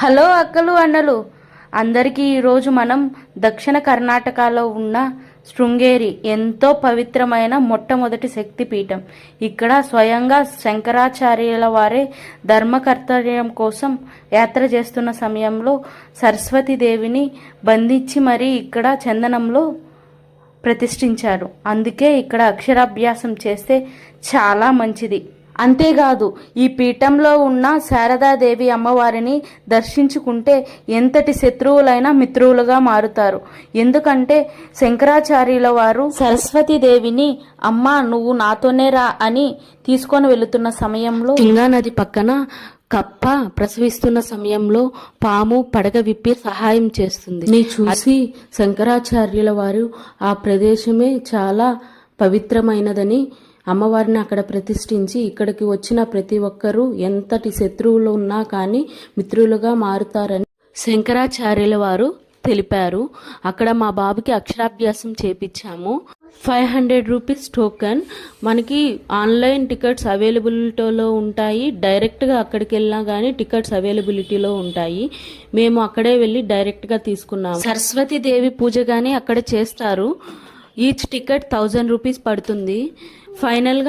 Hello అక్కలు అన్నలు. అందరికీ ఈరోజు మనం దక్షిణ కర్ణాటకలో ఉన్న శృంగేరి ఎంతో పవిత్రమైన మొట్టమొదటి శక్తిపీఠం. ఇక్కడ స్వయంగా శంకరాచార్యుల వారే ధర్మకర్తవ్యం కోసం యాత్ర చేస్తున్న సమయంలో సరస్వతీదేవిని బంధించి మరీ ఇక్కడ చందనంలో ప్రతిష్ఠించారు. అందుకే ఇక్కడ అక్షరాభ్యాసం చేస్తే చాలా మంచిది. అంతేకాదు ఈ పీఠంలో ఉన్న శారదాదేవి అమ్మవారిని దర్శించుకుంటే ఎంతటి శత్రువులైనా మిత్రువులుగా మారుతారు. ఎందుకంటే శంకరాచార్యుల వారు సరస్వతీదేవిని అమ్మా నువ్వు నాతోనే రా అని తీసుకొని వెళుతున్న సమయంలో నది పక్కన కప్ప ప్రసవిస్తున్న సమయంలో పాము పడగ విప్పి సహాయం చేస్తుంది. నీ చూసి శంకరాచార్యుల వారు ఆ ప్రదేశమే చాలా పవిత్రమైనదని అమ్మవారిని అక్కడ ప్రతిష్ఠించి ఇక్కడికి వచ్చిన ప్రతి ఒక్కరూ ఎంతటి శత్రువులు ఉన్నా కానీ మిత్రులుగా మారుతారని శంకరాచార్యుల వారు తెలిపారు. అక్కడ మా బాబుకి అక్షరాభ్యాసం చేపించాము ఫైవ్ హండ్రెడ్ రూపీస్ టోకెన్. మనకి ఆన్లైన్ టికెట్స్ అవైలబిలిటీలో ఉంటాయి. డైరెక్ట్గా అక్కడికి వెళ్ళినా కానీ టికెట్స్ అవైలబిలిటీలో ఉంటాయి. మేము అక్కడే వెళ్ళి డైరెక్ట్గా తీసుకున్నాము. సరస్వతి దేవి పూజ కానీ అక్కడ చేస్తారు. ఈచ్ టికెట్ థౌజండ్ రూపీస్ పడుతుంది. ఫైనల్గా